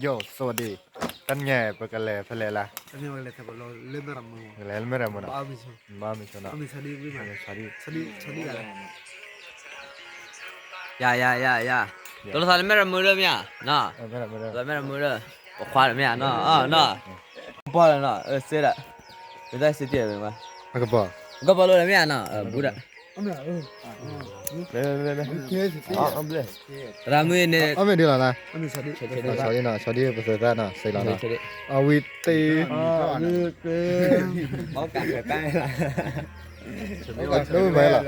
โยสวัสดีกันแง่ปะกันแลพะเลละ Tanya wala ta bolo le mera mo. แลลไม่ได้มั้ง Ba mi so. บ้าไม่ชนะ Ami sadi wi ma. ชาดี Sadi sadi la. 呀呀呀呀，多少没人没人面，那 ไม่ได้ไม่ได้ 多少没人没人，我花了面那啊那，包了那呃谁了？别再谁点了吗？ มันก็บอก 我包了面那呃不的， Ami a. เล่เล่เล่ Ke se ke. 啊不对，咱们那 เอาไม่ดีหรอนะ Ami sadi. ชาดีนะชา ramu ini ame di lana sorry na sorry peserta na saya lana awit te mau kakek tay lah Chúng mày là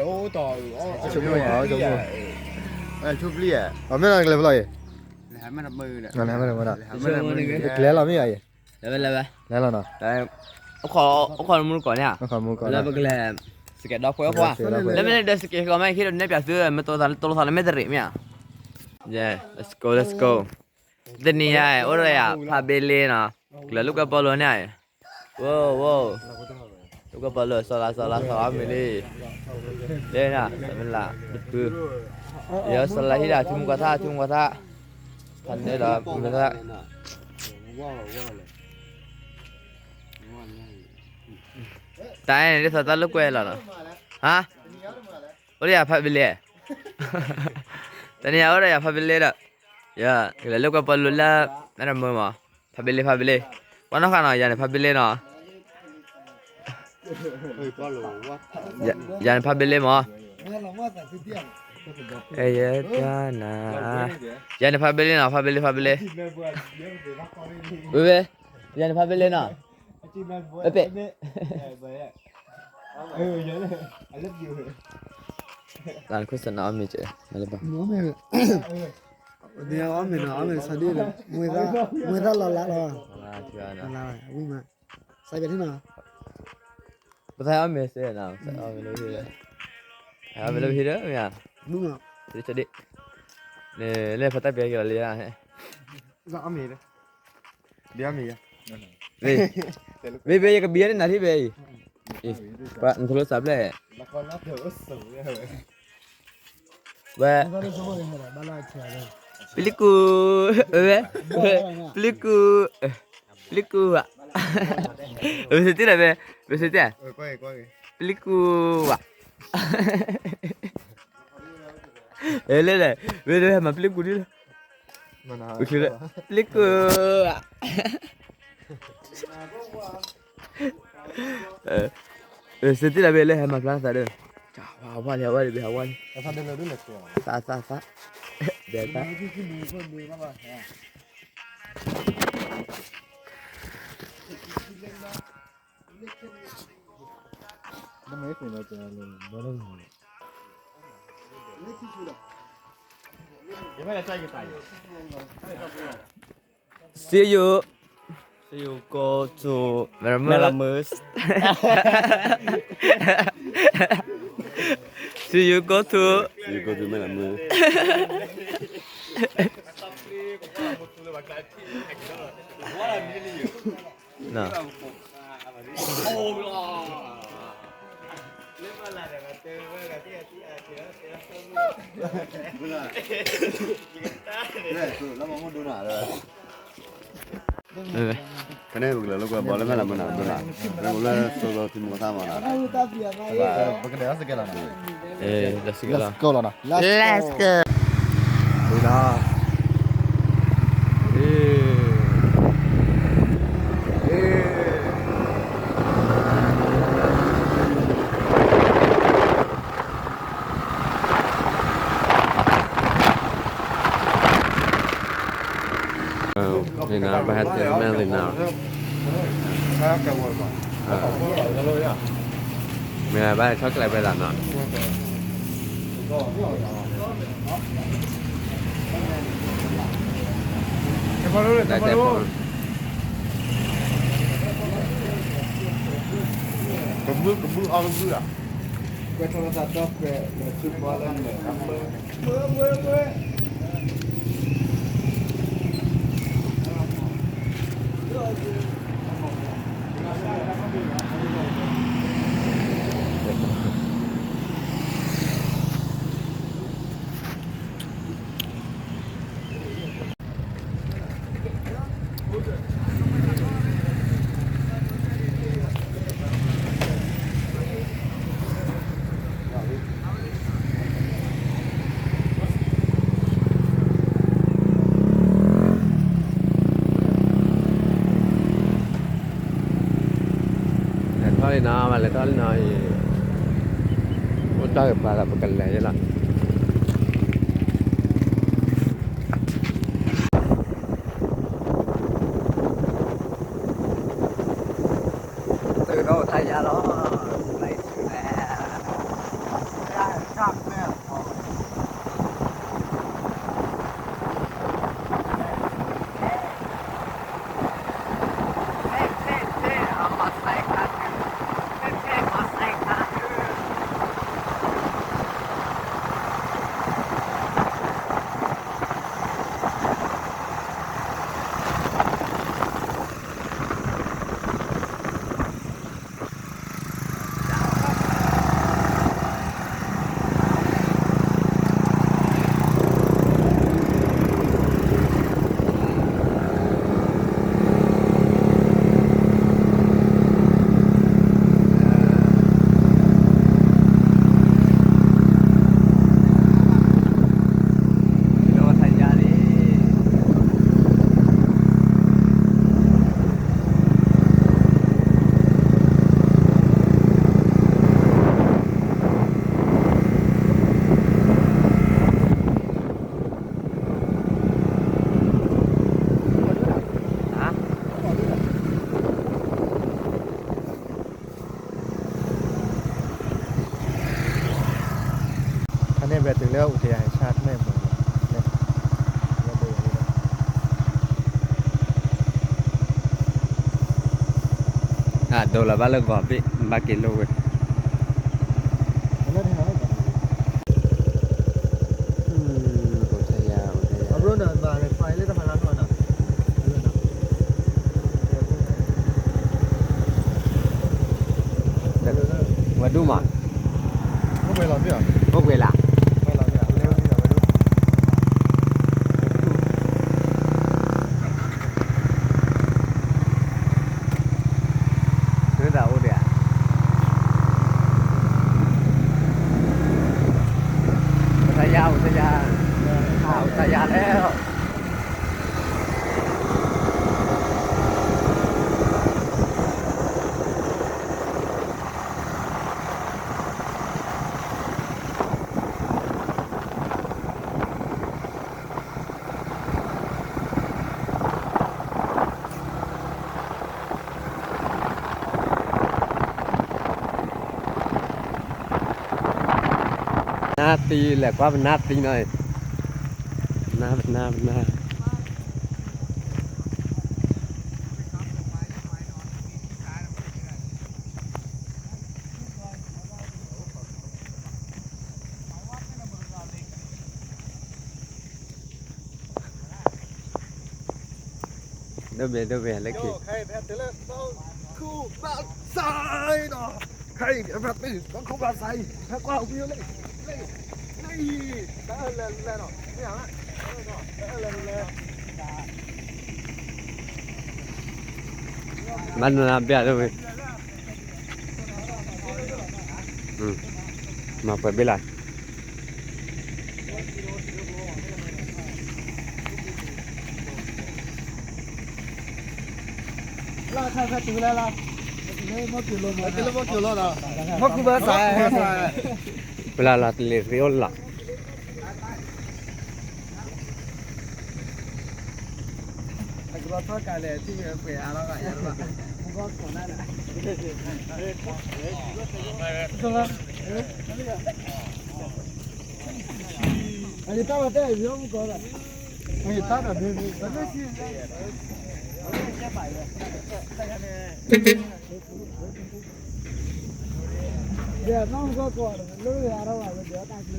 Chúng mày ở chúng mày Ờ chút lia Ở mấy lần làm lời Làm mấy lần mười nè Làm mấy lần mười nè Làm mấy lần mười nè Lẽ là mấy vậy Lẽ là mấy Lẽ là nè Ông khó ông khó mua cỏ nè Ông khó mua cỏ nè Lẽ là เกดอกเพื่ว่าแล้วไม่ได้เดสเก็ตก็ไม่คิดว่าเนี่ยเปียกซื้อมัตัวสั่ตัวสั่ไม่ได้เรียมอะเย่ let's go let's go เดนี่ไงโอ้ยอะพาเบลเลนะแล้วลูกกระเป๋เนี่ยว้าวว้าวลูกกระเป๋าสลาสลาสลาไม่ได้เล่นอะแต่มันละคือเดี๋ยวสลาที่ด่าทุ่มกระทะทุ่มกระทะทันได้หรอทุ่มกระทะ ತಾನೇ ಸತ್ತಲ್ಲಕ್ಕೂ ಇಲ್ಲ ಹಾ ഒരു യാഫില്ലേ തന്നെ ഞാൻ ഒരു യാഫില്ലേരാ യാ ഇല്ലല്ലോ കുഴപ്പമില്ല ഞാൻ അമ്മ ഫബില്ലേ ഫബില്ലേ വന്നോ കാണോ ഞാൻ ഫബില്ലേനോ ഞാൻ ഫബില്ലേ മോ ഞാൻ ഫബില്ലേനോ ഫബില്ലേ ഫബില്ലേ ഞാൻ ഫബില്ലേനോ children voice. A bit. yeah, but yeah. I love you. لا كنت انا عمي جاي المهم دي عمي انا عمي صديق مو اذا مو اذا لا لا لا لا لا وين ما صايب هنا بس هاي عمي سي نعم عمي لو هنا عمي لو هنا يا مو ما صديق ليه فتح بيجي لي لا عمي ده دي عمي ليه వేయి బియ్యాన్ని నరి వేయి ఇందులో సబ్లే పిలికు పిలికు ve. Ve. ستي ابي لها مكان ثاني حوالي حوالي بحوالي ساعة ساعة ساعة بيتا لما يكون هذا البلد See you. You go to Melamus? Do you go to You go to Melamus. No. Oh. le. ပလီကူဝဲပလီကူပလီကူอ่ะဘယ်စတိလဲဘယ်စတိ Oi quay quay. película. Ele le, vede ma película. Mana. Película. Película. Eh, eh, senti la belle ma plan tadi. Cah, wah, wah, wah, wah, wah. Ta Vinarbete Melinar. Mira, vale, yo que la verdad no. Date por... Cầm mưa, cầm mưa, o cầm mưa à? Quay cho nó ra cho về, là love you. நாவல் கால் நாய் ஒட்டாக பல பக்கல்ல இதெல்லாம் ಇವತ್ತಿಲ್ಲ ಉಟಿ ಶಾಟ್ ಮೇ à đồ là ba lần gọt bị ba kg rồi. tí là quá bên nát tí này na bên na bên na đâu về đâu về lấy kì khu bạn sai đó ใครแบบนี้ต้องเข้ามาใส่ถ้ากว่าเอาไปเลย มันน่ะเบียดเลยมาไปเบลาลาใครตื่นแล้วไม่ไม่กี่โลไม่กี่โลไม่กี่โลหรอไม่กี่โลสายเวลาเรา Pelala, le reola. 他干的，这边肥啊，老板也是吧。我搞困难的。中了。哎，你打的太，不搞了。哎，打的没没，反正就是。反正先摆了，再下。了，轮流安，担心。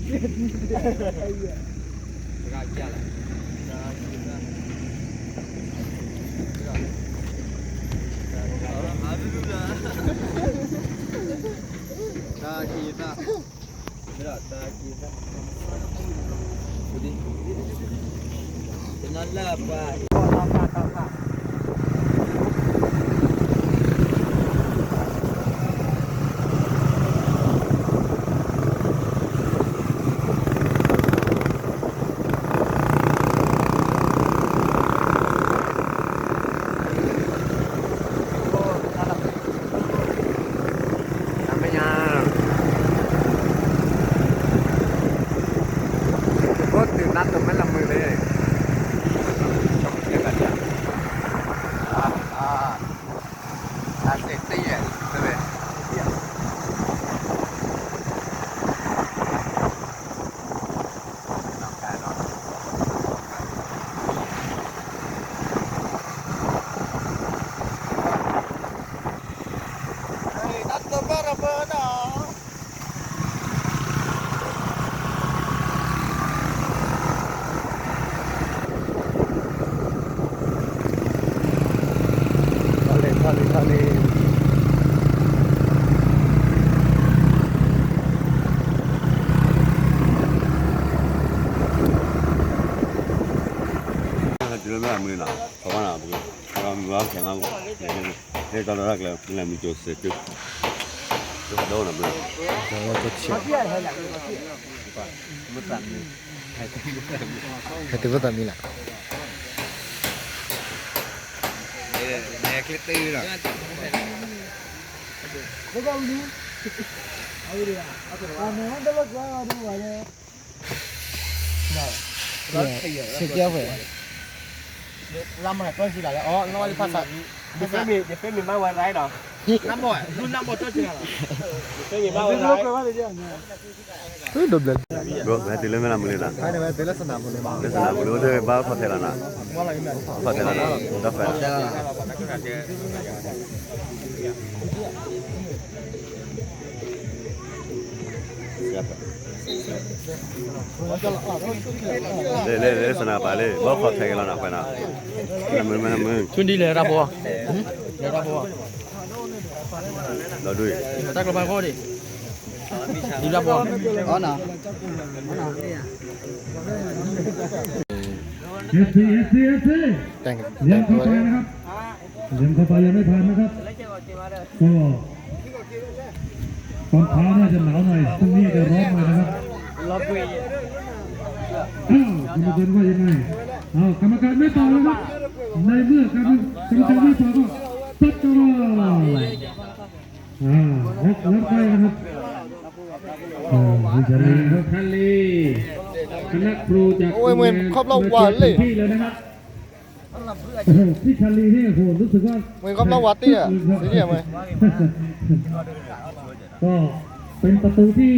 哈哈哈哈！哎呀，不敢了。Nakakita. Mira, nakakita. Pwede. Tinala pa. Tapa, tapa. এই কাটা রাখলাম নিলামি চলছে একটু দাও না খেতে কথা মিলা Sekian apa ya? Lama ya, kalau sudah ya. Oh, nomor 4 Để phê mì, để phê mì mang vào lái đó Năm bội, luôn năm bội cho chị hả? Phê mì mang vào lái Cứ đột lần Được, hãy tí lên mới làm một lần à? Hãy tí lên sân nằm một lần à? Lên sân nằm một lần, thế bao phát thể là nà? Phát thể là nà, đó phải Siapa? လာဒီဖေးမီမဝိုင်းရိုင်း ဟိုဒဘလ bro ဘယ်တလဲမလားမလေးလား အဲ့ဒါပဲဘယ်လက်စနာမလို့ပါ လက်စနာဘလို့တဲ့ဘာဖတ်တယ်လားနာ ဘာလိုက်မလဲ ဖတ်တယ်လားတော့ဖတ်လေလေလေစနာပါလေဘာဖတ်တယ်လားနာဖနာမမမ ချွန်းဒီလေရဘောလေရဘော တော့တွေ့ တက်ကဘာခေါ်ဒီဒီရဘော ဟောနာ เอฟซีเอฟซีเอฟซี တန် เลี้ยงเข้าไปนะครับเลี้ยงเข้าไปยังไม่ทันนะครับก็ ตอนเช้าน่าจะหนาวหน่อยพรุ่งนี้จะร้อนหน่อยนะครับรอ้าวกรรมการว่ายังไงอ้าวกรรมการไม่ต่อแล้วครับในเมื่อกรรมกรรมการไม่ต่อก็ตัดตัวอ่าหกแล้วไปนะครับอ่าวิชาลีครับคันลีคณะครูจากที่แล้วนะครับพี่ชาลีเนี่ยโหรู้สึกว่าเหมือนกับเราวัดเนี่ยสีเนี่ยไหม ก็เป็นประตูที่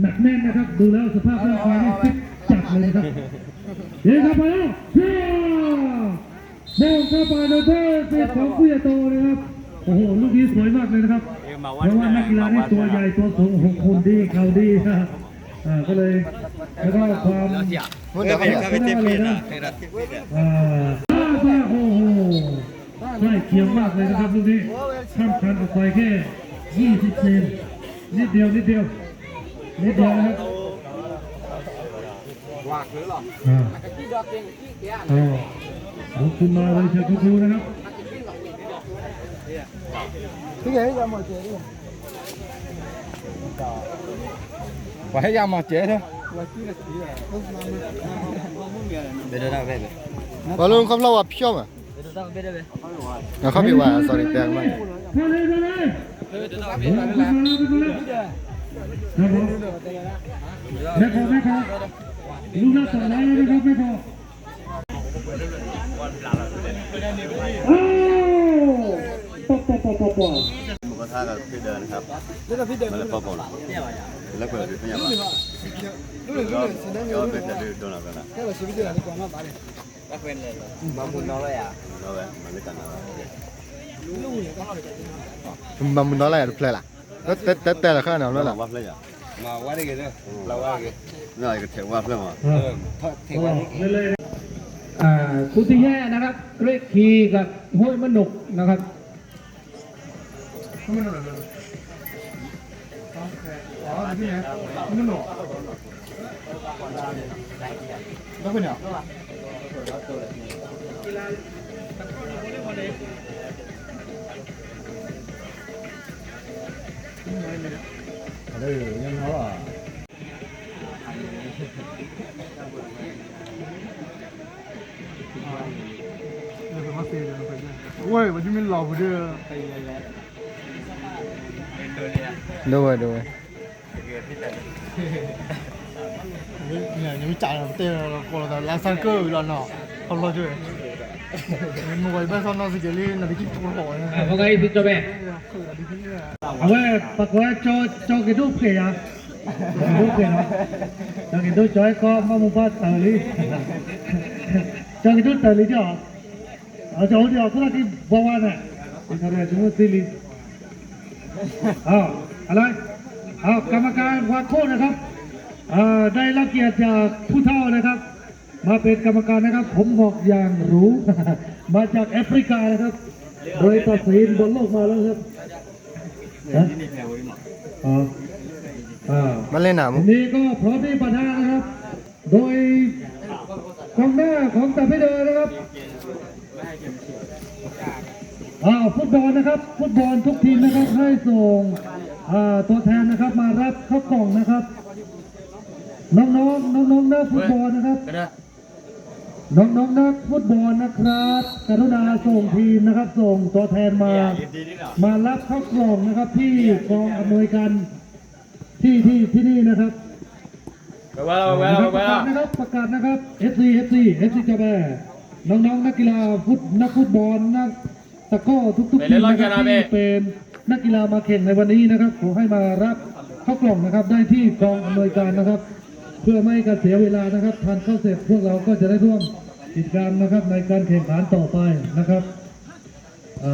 หนักแน่นนะครับ ดูแล้วสภาพร่างกายนี่ฟิตจัดเลยนะครับเดี๋ยวเข้าไปแล้วเชียร์มองเข้าไปในเบอร์สิบของผู้ใหญ่โตนะครับโอ้โหลูกนี้สวยมากเลยนะครับเพราะว่านักกีฬานี่ตัวใหญ่ตัวสูงหกคนดีเข่าดีนะอ่าก็เลยแล้วก็ความมันเดี๋ยวเขาก็ไม่เลยนะอ่าโอ้โหใกล้เคียงมากเลยนะครับลูกนี้ข้ามคันออกไปแค่ 20เซนนิดเดียวนิดเดียวนิดเดียวนะครับวากหรือหรออ่าขอบคุณมาเลยเชิญคุณครูนะครับที่ไหนยังมาเจอว่าให้ยามาเจ๊เถอะဘ ไม่พอไม่พอลูกน่าต่อแล้วนะครับไม่พอโอ้ปะปะปปปหมูกท่ากับพี่เดินครับแล้วกัพี่เดินแล้วปะปะแล้วก็พี่พยาบก็เป็นแต่ดูโดนอะไรนะแล้วชีวิเรานี่ยกว่มาบ้านเลยแล้วเป็นเลยมาบุญน้องเลยอะน้องเลยมันไม่กันนะ มันน้อยอะไรเพลล่ะแล่วแต่แต่แต่ละข้างเราแล้วล่ะว่าเพลอะมาว่าได้กันเลยเราว่ากันน่าจะเทว่าเพลมาเทว่าคุณที่แย่นะครับเรกคีกับห้วยมนุกนะครับห้วยมนุกอ๋อนี่ไงมนุกแล้วเป็นเหรอ ở đây nhân nó là Ôi, mà chúng mình lò vừa đưa. Đâu rồi, đâu rồi. Nhà mình chạy là tên là là sang cơ đoạn nọ. Không lo chưa าพวกไอ้ที่จะแบ่เอาไว้ปากว่าจอจอกี่ลูกเกยอะลูกเกยเนาะจอกี่ลูกจอยก็มามุบ้าเตอรี่จอกี่ลูกเตอรี่จ้ะเอาจอเดียวก็ได้ที่บัวน่ะที่ทำอะไรจุดที่ลีอ้อะไรอ้ากรรมการวางโทษนะครับอ่าได้รับเกียรติจากผู้เฒ่านะครับ มาเป็นกรรมการนะครับ ผมบอกอย่างหรูมาจากแอฟริกานะครับ โดยตัดสินบนโลกมาแล้วครับฮะอ่าอ่ามาเล่นหนาวันนี้ก็พร้อมที่ปะทะนะครับ โดยกองหน้าของตาพิเดอร์นะครับอ้าวฟุตบอลนะครับ ฟุตบอลทุกทีมนะครับให้ส่งอ่าตัวแทนนะครับมารับเข้ากล่องนะครับ น้องๆน้องๆนักฟุตบอลนะครับ น้องๆนักฟุตบอลนะครับ กรุณาส่งทีมนะครับ ส่งตัวแทนมา มารับเข้ากล่องนะครับ ที่กองอำนวยการที่ที่ที่นี่นะครับไปว่าเราไปว่าเราไปประว่ากาศนะครับประกาศนะครับ FC FC FC จะแบน้องๆนักกีฬาฟุตนักฟุตบอลนักตะกร้อทุกๆทีมนะครับที่เป็นนักกีฬามาแข่งในวันนี้นะครับ ขอให้มารับเข้ากล่องนะครับได้ที่กองอำนวยการนะครับเพื่อไม่ให้การเสียเวลานะครับทานเข้าเสร็จพวกเราก็จะได้ร่วมกิจกรรมนะครับในการแข่งขันต่อไปนะครับอ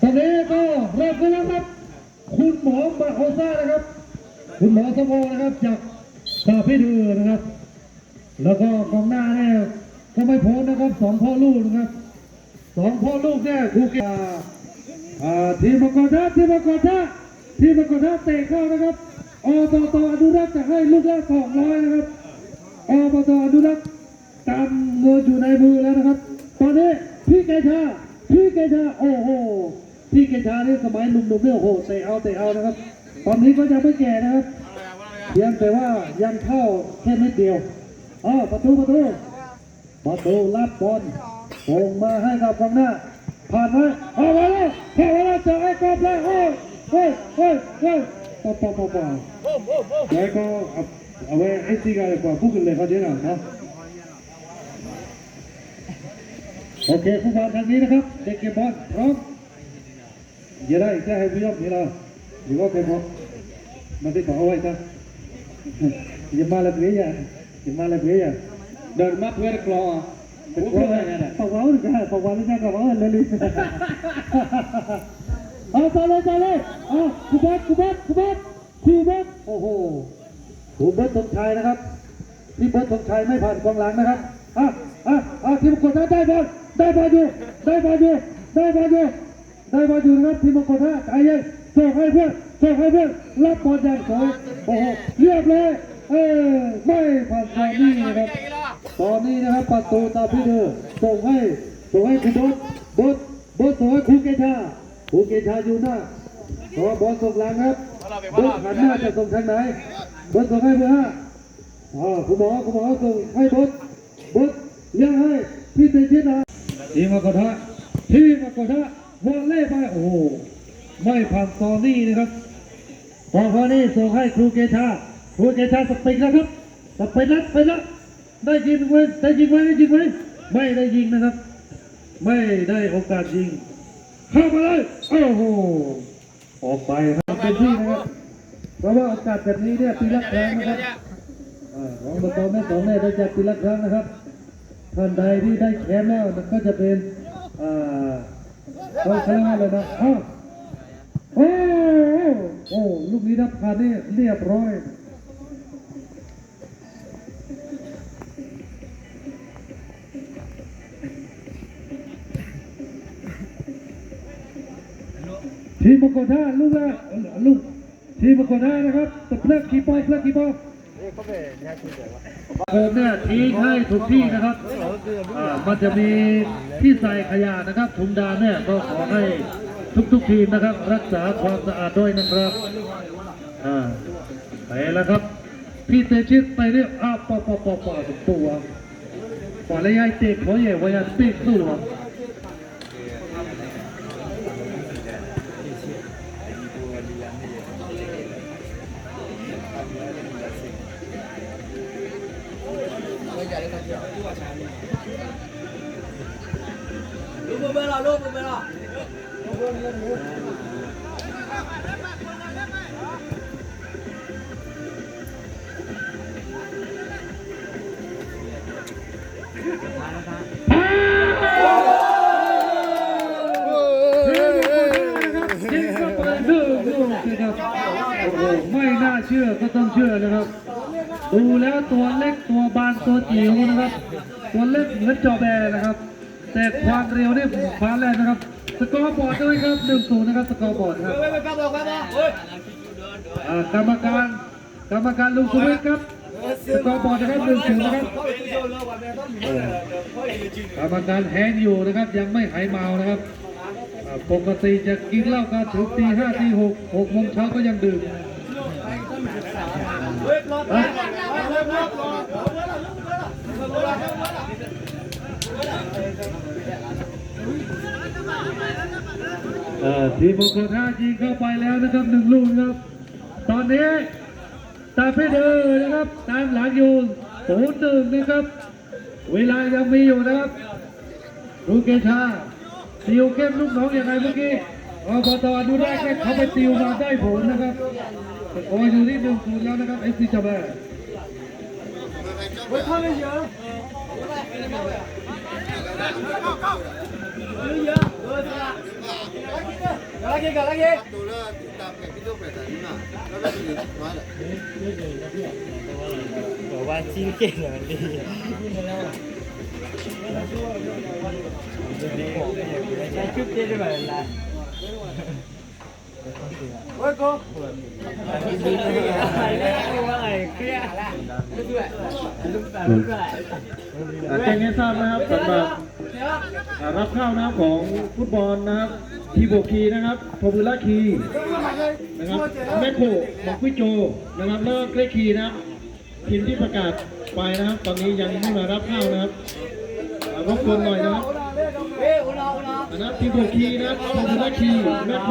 ตอนนี้ก็เริ่มกันแล้วครับ คุณหมอมาโอซ่านะครับ คุณหมอสมอนะครับจากตาพี่ดือนะครับ แล้วก็กองหน้าเนี่ยก็ไม่พ้นนะครับสองพ่อลูกนะครับสองพ่อลูกเนี่ยครูเกาอ่ทีมกรท่าทีมกรท่าทีมกรท่าเตะเข้านะครับ อบตอนุรักษ์จะให้ลูกละสองร้อยนะครับอบตอนุรักษ์ตามเงินอยู่ในมือแล้วนะครับ ตอนนี้พี่ไกชาพี่ไกชาโอ้โหพี่ไกชานี่สมัยหนุ่มๆเนี่ยโอ้โหเตะเอาเตะเอานะครับ ตอนนี้ก็ยังไม่แก่นะครับเพียงแต่ว่ายังเข้าแค่นิดเดียวอ๋อประตูประตูประตูรับบอลส่งมาให้กับกองหน้า ผ่านไว้เอาไว้แล้วเข้าไว้แล้วเจอไอ้กอบแล้วโอ้ยเฮ้ยเฮ้ย เฮ้ยปอปอปอปอแล้วก็เอาเอาไว้ไอ้ซีกันเลยกว่าพูดกันเลยเขาเดี๋ยวนะเนาะโอเคผู้บอลทางนี้นะครับเด็กเก็บบอลพร้อมอย่าได้แค่ให้วิยอมนี่เราหรือว่าใครพร้อมมันติดต่อเอาไว้จ้ะอย่ามาละเบียอย่าอย่ามาละเบียอย่าเดินมาเพื่อกรอเป็นกรอปากว้าวหรือจ้าปากว้าวหรือจ้ากระว้าวเลยลิ เอาต่อเลยต่อเลยเอาคุบัตคุบัตคุบัตคุบัตโอ้โหคุบัตสมชายนะครับพี่เบิร์ตสมชายไม่ผ่านกองหลังนะครับอะอะอะทีมกดได้บอลได้บอลอยู่ได้บอลอยู่ได้บอลอยู่ได้บอลอยู่นะครับทีมกดได้ใจเย็นส่งให้เพื่อนส่งให้เพื่อนรับบอลอย่างสวยโอ้โหเรียบเลยเออไม่ผ่านตอนนี้นะครับตอนนี้นะครับประตูตาพี่เดือส่งให้ส่งให้คุณบดบดบดส่งให้ครูเกชา ครูเกชาอยู่หน้าขอบอลส่งหลังครับบดหันหน้าจะส่งทางไหนบดส่งให้เบอร์ห้าอ๋อคุณหมอคุณหมอส่งให้บดบดเลี้ยงให้พี่เตชิตนะทีมมากระทะทีมมากระทะวอลเล่ไปโอ้โหไม่ผ่านตอนนี้นะครับพอพอนี่ส่งให้ครูเกชาครูเกชาสปิกนะครับสปิกนัดไปแล้วได้ยิงไหมได้ยิงไหมได้ยิงไหมไม่ได้ยิงนะครับ ไม่ได้โอกาสยิง เข้ามาเลยโอ้โหออกไปครับเป็นที่นะครับเพราะว่าโอกาสแบบนี้เนี่ยปีละครั้งนะครับอ่าของประกอบแม่สองแม่ได้จากปีละครั้งนะครับท่านใดที่ได้แชมป์แล้วก็จะเป็นอ่าเขาชนะเลยนะอ้าวโอ้โอ้ลูกนี้นับผ่านนี่เรียบร้อย ทีมมกท่าลูกละลูกทีมมกท่านะครับตะเพลิกคีปอเพลิกคีปอผมเนี่ยทิ้งให้ถูกที่นะครับอ่ามันจะมีที่ใส่ขยะนะครับถุงดำเนี่ยก็ขอให้ทุกๆทีมนะครับ รักษาความสะอาดด้วยนะครับอ่าไปแล้วครับ พี่เตชิตไปเนี่ยอ้าวปอปอปอปอตัวปอเลยยายเตะเขาใหญ่วายาตีสู้อ่ะยิง จอแบนะครับ แต่ความเร็วนี่ฟ้าแรงนะครับ สกอร์บอร์ดด้วยครับหนึ่งศูนย์นะครับ สกอร์บอร์ดครับอ่ากรรมการกรรมการลุงสุวิทย์ครับสกอร์บอร์ดนะครับหนึ่งศูนย์นะครับกรรมการแหงอยู่นะครับ ยังไม่หายเมานะครับ ปกติจะกินเหล้ากันถึงตีห้าตีหกหกโมงเช้าก็ยังดื่มอะเอ่อ ทีมมงคลท่ายิงเข้าไปแล้วนะครับหนึ่งลูกนะครับ ตอนนี้ตาเพเดอนะครับ ตามหลังอยู่ศูนย์หนึ่งนะครับ เวลายังมีอยู่นะครับลูกเกชาติวเข้มลูกน้องอย่างไรเมื่อกี้อบตอนุรักษ์เนี่ยเขาไปติวมาได้ผลนะครับโอ้ยอยู่ที่หนึ่งศูนย์แล้วนะครับเอซีจับแบ บอกว่าชิ้นเก่งมันดีใช้ชุดเจ๊ด้วยล่ะ เว้ยกูดีเลยว่าไงเครียดละแจ้งให้ทราบนะครับสำหรับอ่ารับเข้านะครับของฟุตบอลนะครับทีโบคีนะครับโทบุระคีนะครับแมคโครบอกวิโจนะครับแล้วก็เกรคีนะครับทีมที่ประกาศไปนะครับ ตอนนี้ยังไม่มารับเข้านะครับอ่ารบกวนหน่อยนะครับนะครับทีโบคีนะครับโทบุระคีแมคโค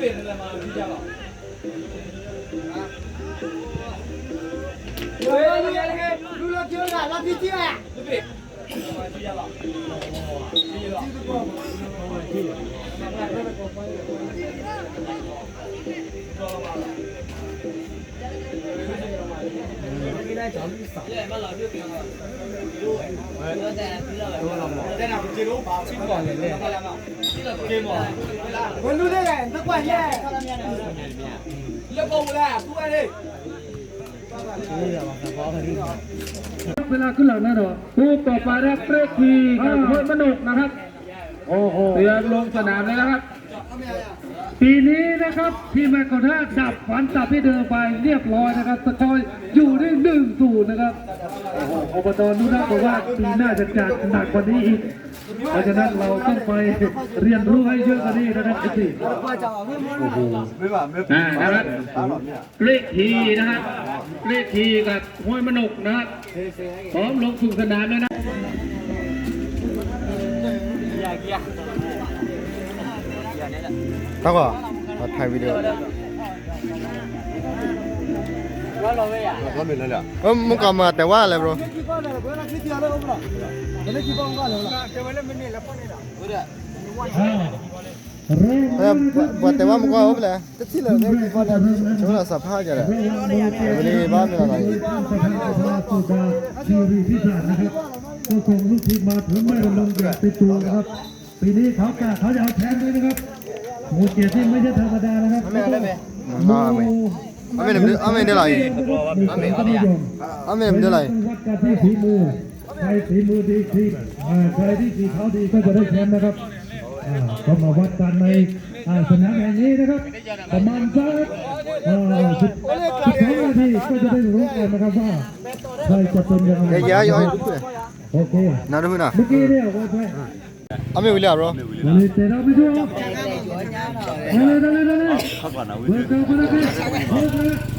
về là mà đi ra rồi Rồi ơi, đi ra cái này cái sợi. Vậy mà lỡ đưa tiền rồi. Đưa ra, đưa bằng khó hơn เวลาขึ้นหลังแน่นอนคู่ต่อไปนะครับเปรกทีกับห้วยมนุกนะครับ โอ้โหเตรียมลงสนามเลยนะครับ ปีนี้นะครับทีมแมคคอท่าดับฝันตับที่เดินไปเรียบร้อยนะครับสกอร์อยู่ได้หนึ่งศูนย์นะครับโอ้โหอบตนุรักบอกว่าปีหน้าจะจัดหนักกว่านี้อีก เพราะฉะนั้นเราต้องไปเรียนรู้ให้เยอะกว่านี้นะครับไอ้สิโอ้โหอ่านะครับเลขทีนะครับเลขทีกับห้วยมนุกนะครับพร้อมลงสู่สนามแล้วนะแล้วก็มาถ่ายวิดีโอก็เป็นเลยอะเออมึงกลับมาแต่ว่าอะไร bro เออว่า แต่ว่ามึงก็เอาไปเลยแต่ที่เหลือเนี่ยกี่คนเนี่ยช่วงละสัปดาห์จะเลยวันนี้บ้านเป็นอะไรทีวีพิศาจนะครับก็ส่งลูกทีมมาถึงไม่ได้ลงแบบติดตัวนะครับปีนี้เขากะเขาจะเอาแชมป์ด้วยนะครับโหเกียรติที่ไม่ใช่ธรรมดานะครับไม่ได้ไหมไม่ไม่ไม่ได้ไม่ได้อะไรไม่ได้อะไรไม่ได้อะไรวัดกันที่ฝีมือ ใครฝีมือดีทีมอ่าใครที่ฝีเท้าดีก็จะได้แชมป์นะครับอ่าก็มาวัดกันในอ่าสนามแห่งนี้นะครับ ประมาณสักอ่าสิบสิบสองนาทีก็จะได้รู้กันนะครับว่าใครจะเป็นยังไง เยอะๆย่อย โอเค น่าดูนะ เมื่อกี้เนี่ยว่าไป อ่ะไม่วิลเลียม bro มาเลยเตะเราไปด้วยมาเลยมาเลยมาเลยเบิร์ดเข้าไปเลยเบิร์ดเข้า bro น้องได้อะไร โอ้สุดยอด nó đuôi rồi À. cho nên là nó biết ดู bạn ดูดูดู เดี๋ยวเราเดี๋ยวเราเดี๋ยวเรา เอาไว้อะไรน้ามีเดี๋ยวอะไร เดี๋ยวเราคุยเลยคนละคุยกัน อ အမေစတိမောကောက်ဘူး Vámonos, vámonos, vámonos. ချက်တိပသက်တန်းတာ Bueno aquí, bueno aquí. Bueno aquí, tal cual me mi madre. လက်နဲ့ကမှတယ်လို့လေ Yo, ဘယ်ကနေမှတယ်လဲ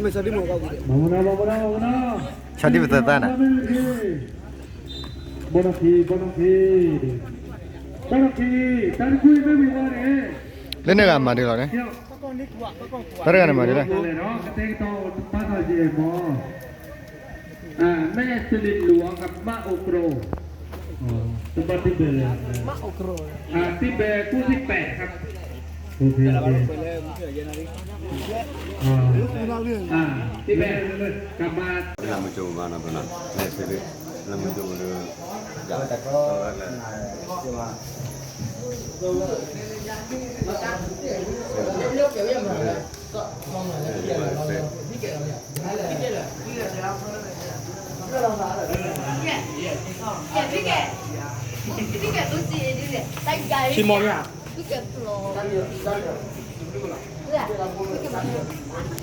અમે સડી મોગા ઉડી બમણા બમણા બમણા સડી બતાતા ના બનફી બનફી તરફી તરફી મે વિવાર હે લેને ગામ મારી લો ને તરગાને મારી લે નો કતે તો પાછો જે મો આ મે સલી લુવા કપ મા ઓક્રો તબતી બેલે મા ઓક્રો આ તી બે કુસી 8ครับ ओके ओके ആ നമുക്ക് പോകാനാണ് പറഞ്ഞത് ശരി നമുക്ക് ഒരു Chị mong à? 그렇게 불러. 왜? 이렇게 불러.